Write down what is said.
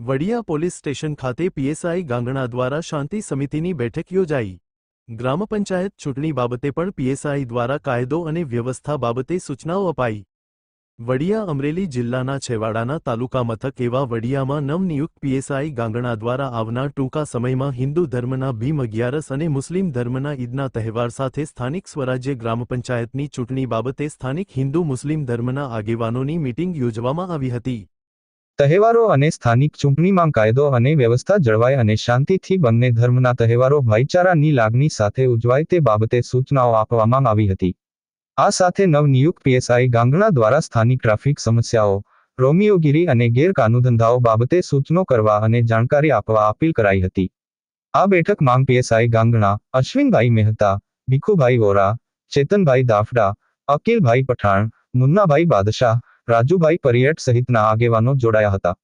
Vadia police station ખાતે PSI Gangana દ્વારા શાંતિ સમિતિની બેઠક યોજાઈ. ગ્રામ પંચાયત ચૂંટણી બાબતે પણ પીએસઆઈ દ્વારા કાયદો અને વ્યવસ્થા બાબતે સૂચનાઓ અપાઈ. વડિયા અમરેલી જિલ્લાના છેવાડાના તાલુકા મથક એવા વડિયામાં નવનિયુક્ત પીએસઆઈ ગાંગણા દ્વારા આવનાર ટૂંકા સમયમાં હિન્દુ ધર્મના ભીમ અગિયારસ અને મુસ્લિમ ધર્મના ઈદના તહેવાર સાથે સ્થાનિક સ્વરાજ્ય ગ્રામ પંચાયતની ચૂંટણી બાબતે સ્થાનિક હિન્દુ મુસ્લિમ ધર્મના આગેવાનોની મીટિંગ યોજવામાં આવી હતી. તહેવારો અને સ્થાનિક ચૂંટણીમાં કાયદો અને વ્યવસ્થા જળવાય અને શાંતિથી બંને ધર્મના તહેવારો ભાઈચારાની લાગણી સાથે ઉજવાય તે બાબતે સૂચનાઓ આપવામાં આવી હતી. આ સાથે નવનિયુક્ત પીએસઆઈ ગાંગણા દ્વારા સ્થાનિક ટ્રાફિક સમસ્યાઓ રોમિયોગીરી અને ગેરકાનૂધંધાઓ બાબતે સૂચનો કરવા અને જાણકારી આપવા અપીલ કરાઈ હતી. આ બેઠક માંગ પીએસઆઈ ગાંગણા, અશ્વિનભાઈ મહેતા, ભીખુભાઈ વોરા, ચેતનભાઈ દાફડા, અકીલભાઈ પઠાણ, મુન્નાભાઈ બાદશાહ રાજુભાઈ પરિયટ સહિતના આગેવાનો જોડાયા હતા.